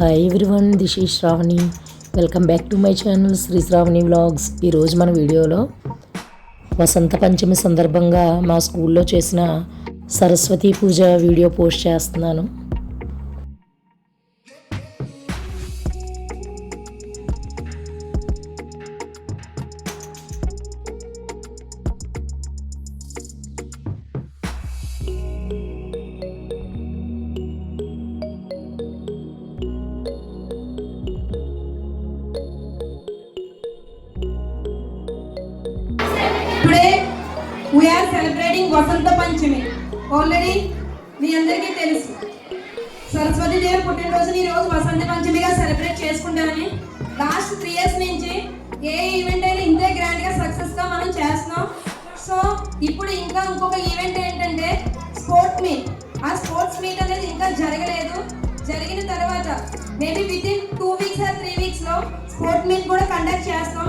Hi everyone this is Sravani welcome back to my channel Sri Sravani vlogs ఈరోజు మన వీడియోలో వసంత పంచమి సందర్భంగా మా స్కూల్లో చేసిన సరస్వతి పూజ వీడియో పోస్ట్ చేస్తున్నాను. వసంత పంచమి. ఆల్రెడీ మీ అందరికీ తెలుసు. సరస్వతి దేవి పుట్టినరోజుని ఈ రోజు వసంత పంచమిగా సెలబ్రేట్ చేసుకుంటామని లాస్ట్ త్రీ ఇయర్స్ నుంచి ఏ ఈవెంట్ అయినా ఇంతే గ్రాండ్గా సక్సెస్గా మనం చేస్తున్నాం. సో ఇప్పుడు ఇంకా ఇంకొక ఈవెంట్ ఏంటంటే స్పోర్ట్ మీట్ ఆ స్పోర్ట్స్ మీట్ అనేది ఇంకా జరగలేదు. జరిగిన తర్వాత maybe within two weeks or three వీక్స్లో sport meet కూడా కండక్ట్ చేస్తాం.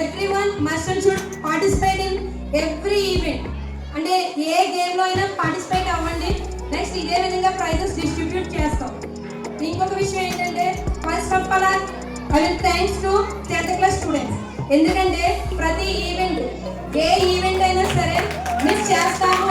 Every one must and should participate in every event అంటే ఏ గేమ్లో అయినా పార్టిసిపేట్ అవ్వండి. నెక్స్ట్ ఇదే విధంగా ప్రైజెస్ డిస్ట్రిబ్యూట్ చేస్తాం. ఇంకొక విషయం ఏంటంటే first of all I will thanks to tenth class students ఎందుకంటే ప్రతి ఈవెంట్ ఏ ఈవెంట్ అయినా సరే మిస్ చేస్తాము చేస్తాము.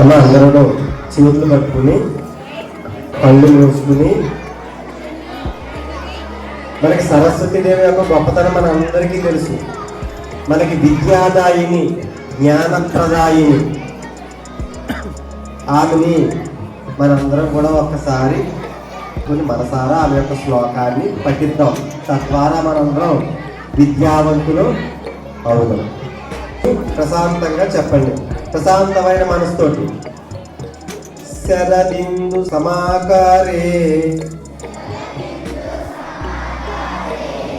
అలా అందరూ చేతులు కట్టుకుని పళ్ళు మూసుకుని మనకి సరస్వతీదేవి యొక్క గొప్పతనం మన అందరికీ తెలుసు. మనకి విద్యాదాయిని జ్ఞానప్రదాయిని ఆమెని మనందరం కూడా ఒక్కసారి కొన్ని మనసారా ఆమె యొక్క శ్లోకాన్ని పఠిద్దాం. తద్వారా మనందరం విద్యావంతులు అవుదాం. ప్రశాంతంగా చెప్పండి. ప్రశాంతమైన మనసుతోటి. శరబిందు సమాకారే.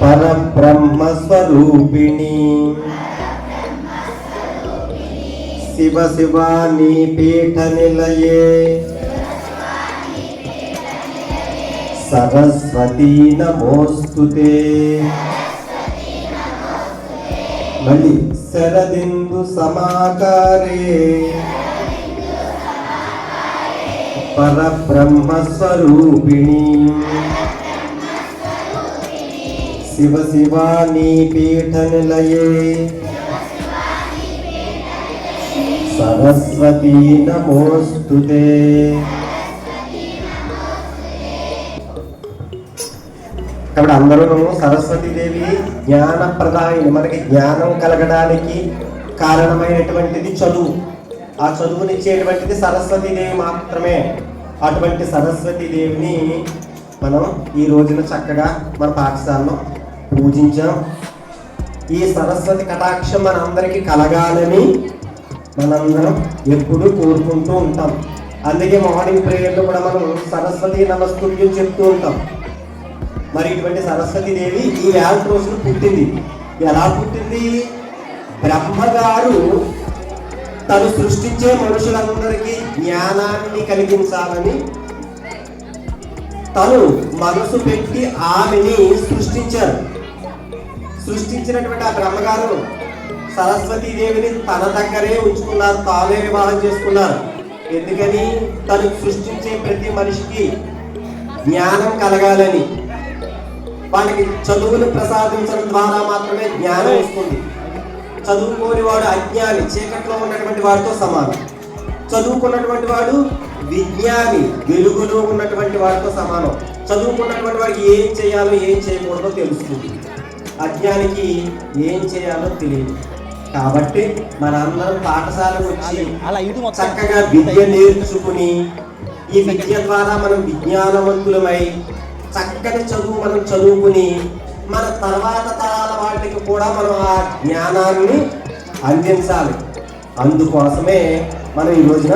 పరబ్రహ్మస్వరూపిణి. శివ శివాని పీఠ నిలయే. సరస్వతీ నమోస్తుతే. మళ్ళీ శరదిందు సమాకారే. పరబ్రహ్మస్వరూపిణి. శివ శివానీ పీఠ నిలయే సరస్వతీ నమోస్తుతే. కాబట్టి అందరూ సరస్వతీదేవి జ్ఞానప్రదాయని మనకి జ్ఞానం కలగడానికి కారణమైనటువంటిది చదువు. ఆ చదువునిచ్చేటువంటిది సరస్వతీదేవి మాత్రమే. అటువంటి సరస్వతీదేవిని మనం ఈ రోజున చక్కగా మన పాఠశాలలో పూజించాం. ఈ సరస్వతి కటాక్షం మనందరికీ కలగాలని మనందరం ఎప్పుడూ కోరుకుంటూ ఉంటాం. అందుకే మార్నింగ్ ప్రేయర్లో కూడా మనం సరస్వతి నమస్తుల్యం చెప్తూ ఉంటాం. మరి ఇటువంటి సరస్వతి దేవి ఈ వేల రోజులు పుట్టింది. ఎలా పుట్టింది? బ్రహ్మగారు తను సృష్టించే మనుషులందరికీ జ్ఞానాన్ని కలిగించాలని తను మనసు పెట్టి ఆమెని సృష్టించారు. సృష్టించినటువంటి ఆ బ్రహ్మగారు సరస్వతీదేవిని తన దగ్గరే ఉంచుకున్నారు తానే వివాహం చేసుకున్నారు. ఎందుకని? తను సృష్టించే ప్రతి మనిషికి జ్ఞానం కలగాలని. వాళ్ళకి చదువును ప్రసాదించడం ద్వారా మాత్రమే జ్ఞానం వస్తుంది. చదువుకోని వాడు అజ్ఞాని చీకట్లో ఉన్నటువంటి వాడితో సమానం. చదువుకున్నటువంటి వాడు విజ్ఞాని వెలుగులో ఉన్నటువంటి వాడితో సమానం. చదువుకున్నటువంటి వాడికి ఏం చేయాలో ఏం చేయకూడదో తెలుస్తుంది. అజ్ఞానికి ఏం చేయాలో తెలియదు. కాబట్టి మనందరం పాఠశాలకు వచ్చి చక్కగా విద్య నేర్చుకుని ఈ విద్య ద్వారా మనం విజ్ఞానవంతులమై చక్కని చదువు మనం చదువుకుని మన తర్వాత తరాల వాటికి కూడా మనం ఆ జ్ఞానాన్ని అందించాలి. అందుకోసమే మనం ఈ రోజున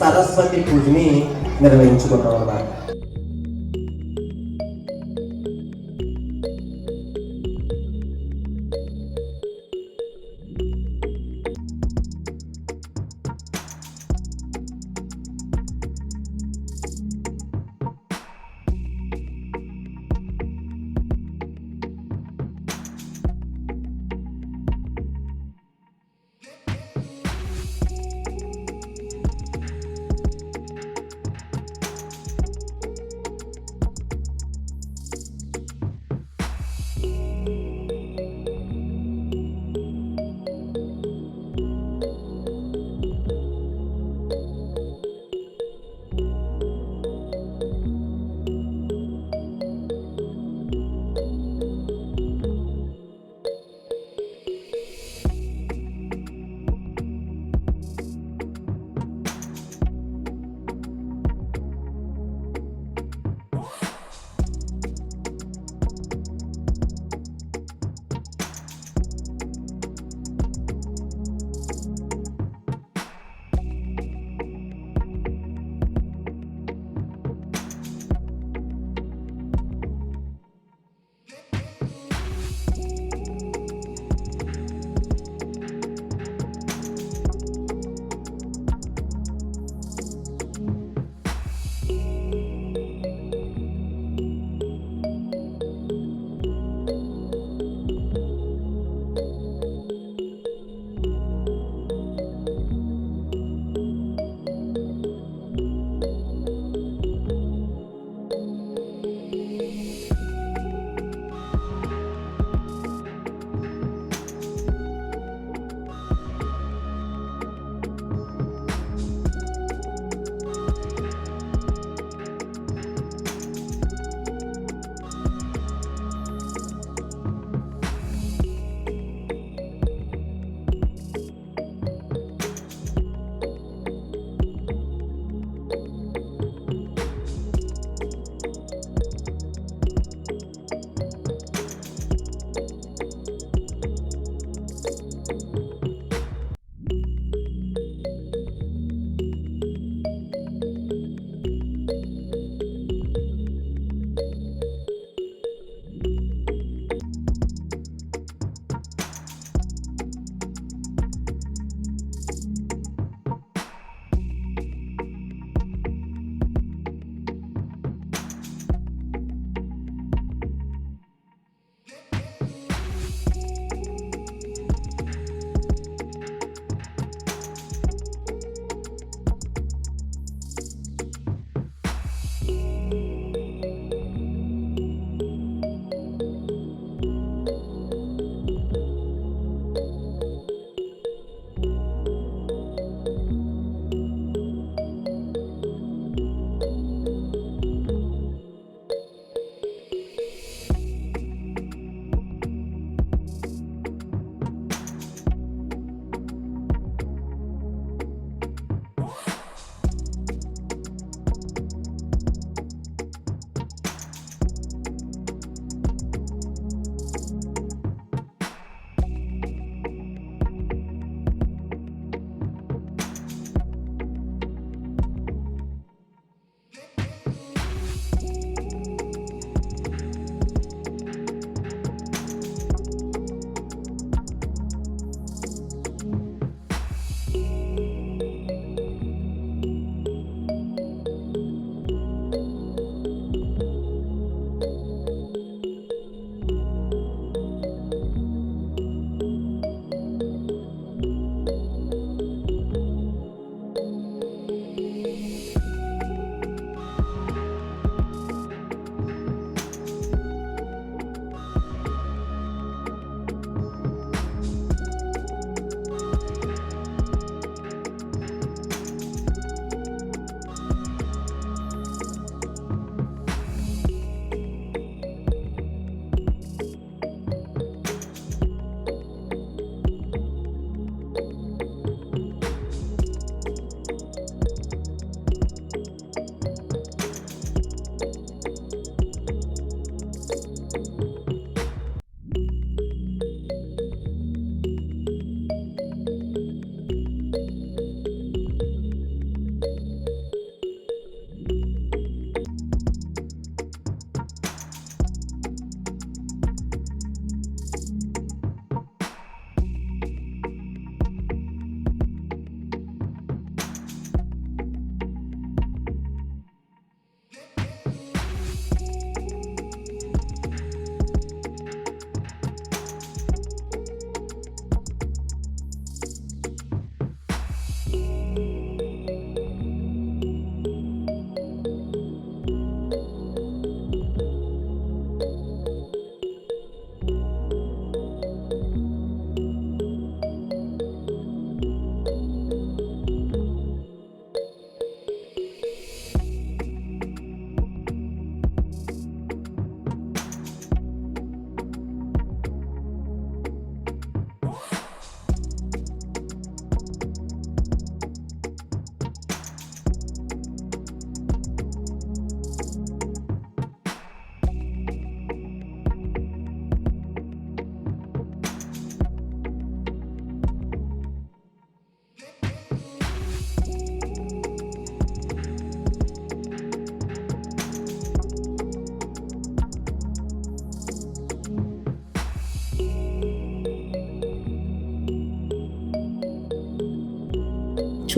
సరస్వతి పూజని నిర్వహించుకుంటాం అన్నమాట.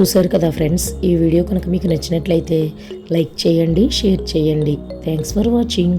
చూశారు కదా ఫ్రెండ్స్ ఈ వీడియో కనుక మీకు నచ్చినట్లయితే లైక్ చేయండి షేర్ చేయండి. Thanks for watching